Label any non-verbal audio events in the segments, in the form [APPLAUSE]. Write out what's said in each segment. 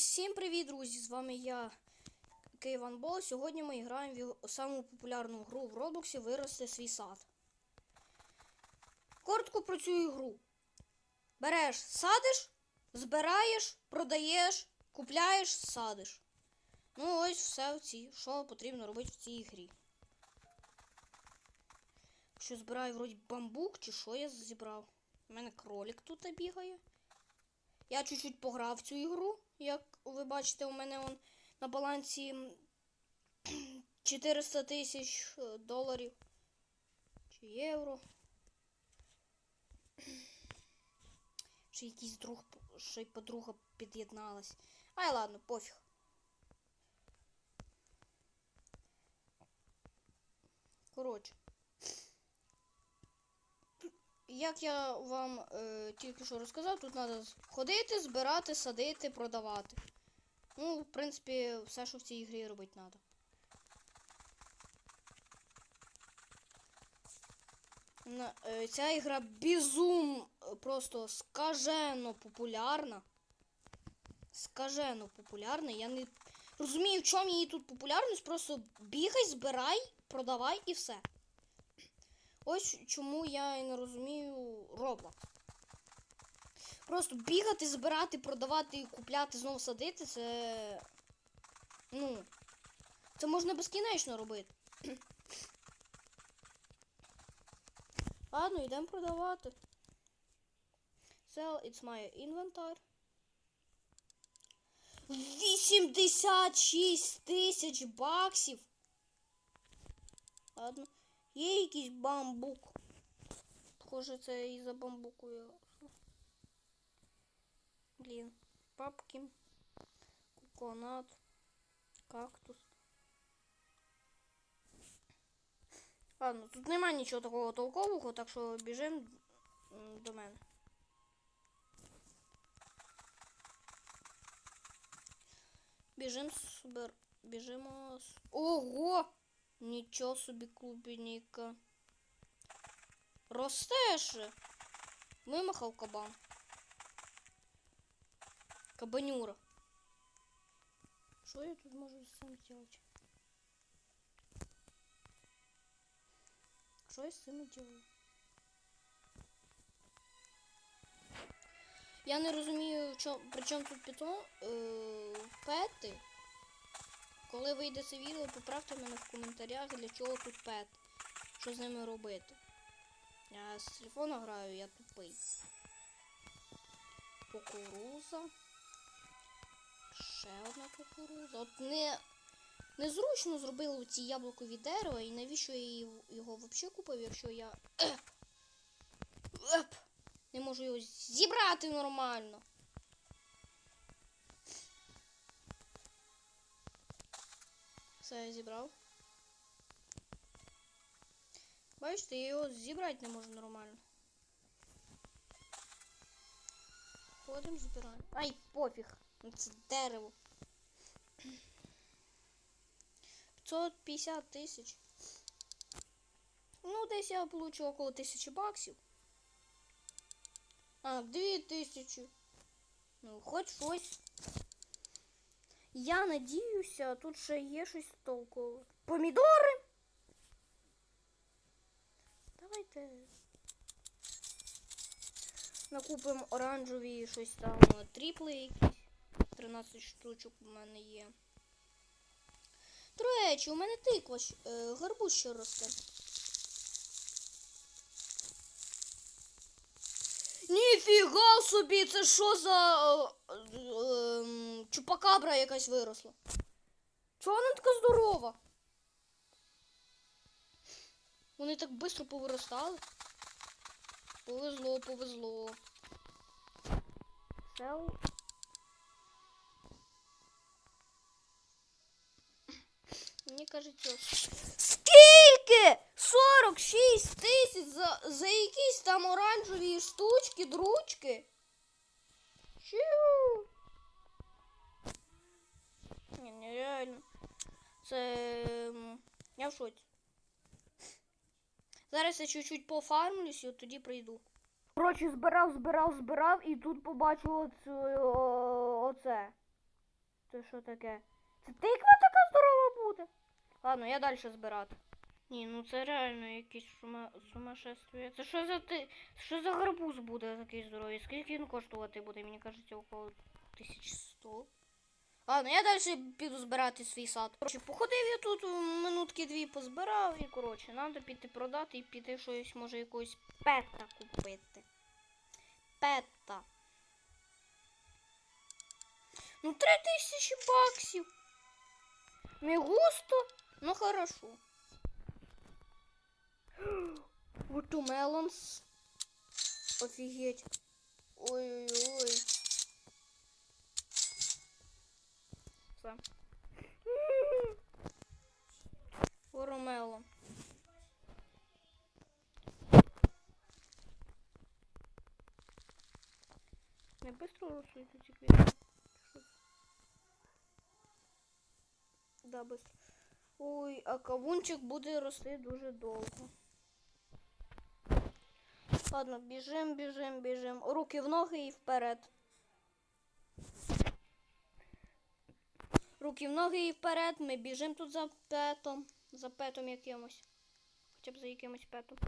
Всім привіт, друзі! З вами я, Кейван Бол. Сьогодні ми граємо в саму популярну гру в Роблоксі Вирости свій сад. Коротко про цю ігру. Береш, садиш, збираєш, продаєш, купляєш, садиш. Ну, ось все цій, що потрібно робити в цій грі. Що збираю вроді бамбук, чи що я зібрав? У мене кролик тут бігає. Я чуть-чуть пограв в цю ігру. Як ви бачите, у мене он на балансі 400 тисяч е, доларів чи євро. Ще якийсь друг, ще й подруга під'єдналась. Ай, ладно, пофіг. Коротше. Як я вам е, тільки що розказав, тут треба ходити, збирати, садити, продавати. Ну, в принципі, все, що в цій ігрі робити треба. Е, ця ігра безум е, просто скажено популярна. Скажено популярна. Я не розумію, в чому її тут популярність. Просто бігай, збирай, продавай і все. Ось чому я і не розумію Roblox. Просто бігати, збирати, продавати, купляти, знову садити, це. Ну. Це можна безкінечно робити. [CLEARS THROAT] Ладно, йдемо продавати. Sell, it's my inventory. 86 тисяч баксів. Ладно. Є якийсь бамбук. Схоже, це і за бамбуку я. Блін. Папки. Коконат. Кактус. Ладно, тут нема нічого такого толкового, так що біжимо до мене. Біжимо супер. Біжимо. Ого! Нічого собі клубніка. Ростеш. Вимахав кабан. Кабанюра. Що я тут можу цим зробити? Що я з цим делаю? Я не розумію, в чому, при чому тут питон, е, пети. Коли вийде це відео, поправте мене в коментарях, для чого тут пет. Що з ними робити. Я з телефона граю, я тупий. Кукуруза. Ще одна кукуруза. От не, незручно зробили ці яблукові дерева, і навіщо я його взагалі купив, якщо я [COUGHS] Еп! не можу його зібрати нормально. Все, я зібрав. Бачите, я його зібрати не можу нормально. Ходимо, збираємо. Ай, пофіг. Ну, Це дерево. 550 тисяч. Ну, десь я получу около тисячі баксів. А, дві тисячі. Ну, хоч щось. Я надіюся, тут ще є щось толкове. Помідори? Давайте. Накупимо оранжеві щось там тріпли якісь. 13 штучок у мене є. До речі, у мене тиква е, гарбуз ще росте. Ніфіга собі, це що за е, е, чупакабра якась виросла? Чого вона така здорова? Вони так швидко повиростали. Повезло, повезло. Сел. Мені кажеться. Скільки? 46 тисяч за, за якісь там оранжеві штучки, дручки. Чу. Ні, нереально. Це. Я в шоці. Зараз я чуть-чуть пофармлюсь і тоді прийду. Коротше, збирав, збирав, збирав і тут побачив оцю, о, оце. Це що таке? Це тиква така здорова буде. Ладно, я далі збирати. Ні, ну це реально якесь сума... сумасшествие. Це що за ти. Що за гарбуз буде такий здоровий? Скільки він коштувати буде? Мені кажеться, около 1100. Ладно, я далі піду збирати свій сад. Коротше, походив я тут минутки дві позбирав і коротше, треба піти продати і піти щось, може, якогось пета купити. Пета. Ну, три тисячі баксів. Не густо, ну хорошо. Watermelons. Офігеть. Ой-ой-ой. Все. Воромело. Не быстро ростуть ці квіти. Да, быстро. Ой, а кавунчик буде рости дуже довго. Ладно, біжим, біжим, біжим. Руки в ноги і вперед. Руки в ноги і вперед. Ми біжимо тут за петом. За петом якимось. Хоча б за якимось петом.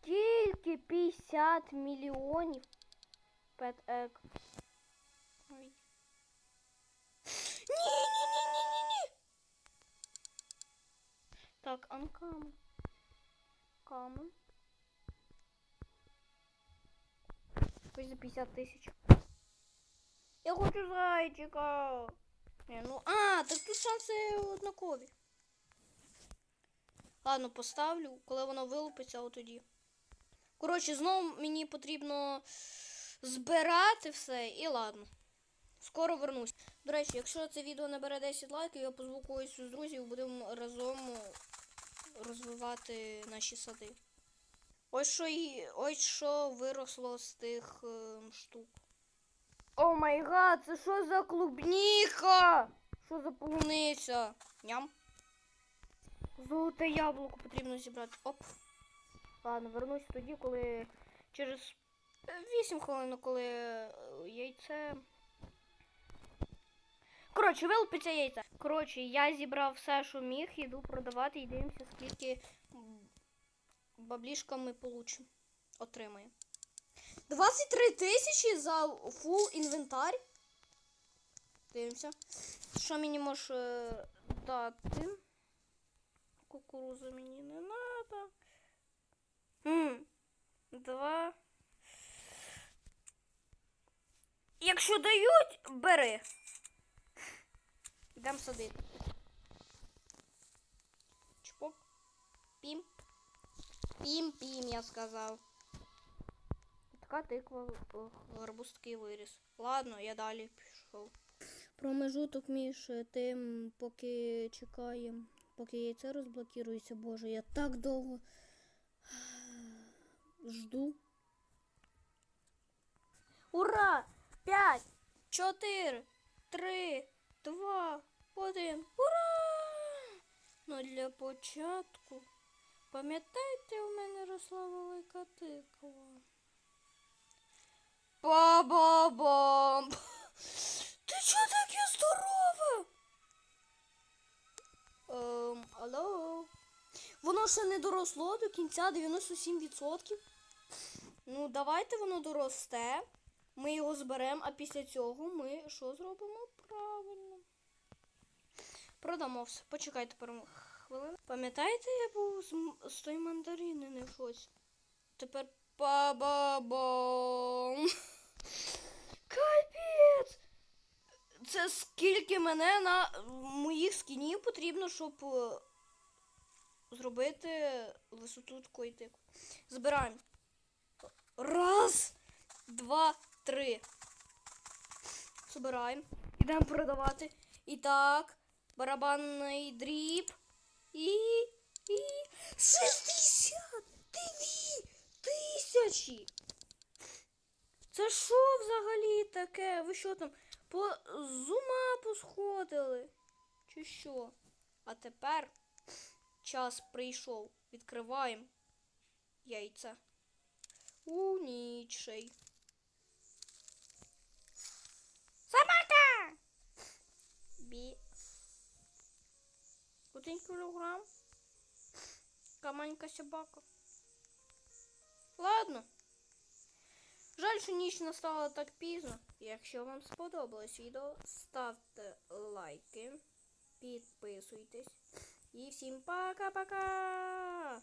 Скільки 50 мільйонів пет Так, анкамен. Камен. Ось за 50 тисяч. Я хочу зайчика. Не, ну, а, так тут шанси однакові. Ладно, поставлю, коли воно вилупиться, от тоді. Коротше, знову мені потрібно збирати все і ладно. Скоро вернусь. До речі, якщо це відео набере 10 лайків, я позву когось з друзів, будемо разом розвивати наші сади. Ось що, і- ось що виросло з тих е, штук. О май гад, це що за клубніка? Що за полуниця? Ням. Золоте яблуко потрібно зібрати. Оп. Ладно, вернусь тоді, коли через 8 хвилин, коли е, яйце. Коротше, вилупиться яйце. Коротше, я зібрав все, що міг, іду продавати і дивимося, скільки баблішка ми получимо. Отримаємо. 23 тисячі за фул інвентар. Дивимося. Що мені може е, дати? Кукурузу мені не треба. Два. Якщо дають, бери. Йдемо садити. Чпок. Пім. Пім-пім, я сказав. Така тиква такий виріс. Ладно, я далі пішов. Промежуток між е, тим, поки чекаємо, поки яйце розблокірується, боже, я так довго [SIGHS] жду. Ура! П'ять, чотири, три, два, один. Ура! Ну для початку. Пам'ятаєте, у мене росла велика тиква. Ба-ба-бам! Ти чого таке здорове? Ем, алло. Воно ще не доросло до кінця 97%. Ну, давайте воно доросте. Ми його зберемо, а після цього ми що зробимо правильно? Продамо все. Почекайте пару хвилин. Пам'ятаєте, я був з, з тої мандарини не щось? Тепер па-ба-бам. Капець! Це скільки мене на моїх скінів потрібно, щоб е, зробити висоту такої типу. Збираємо. Раз, два, три. Збираємо. Ідемо продавати. І так, барабанний дріб. І. І. 62 тисячі! Це що взагалі таке? Ви що там? По з ума посходили? Чи що? А тепер час прийшов. Відкриваємо яйця. У нічий. Собака! Один кілограм. Каманька собака. Ладно. Жаль, що ніч настала так пізно. Якщо вам сподобалось відео, ставте лайки, підписуйтесь. І всім пока-пока!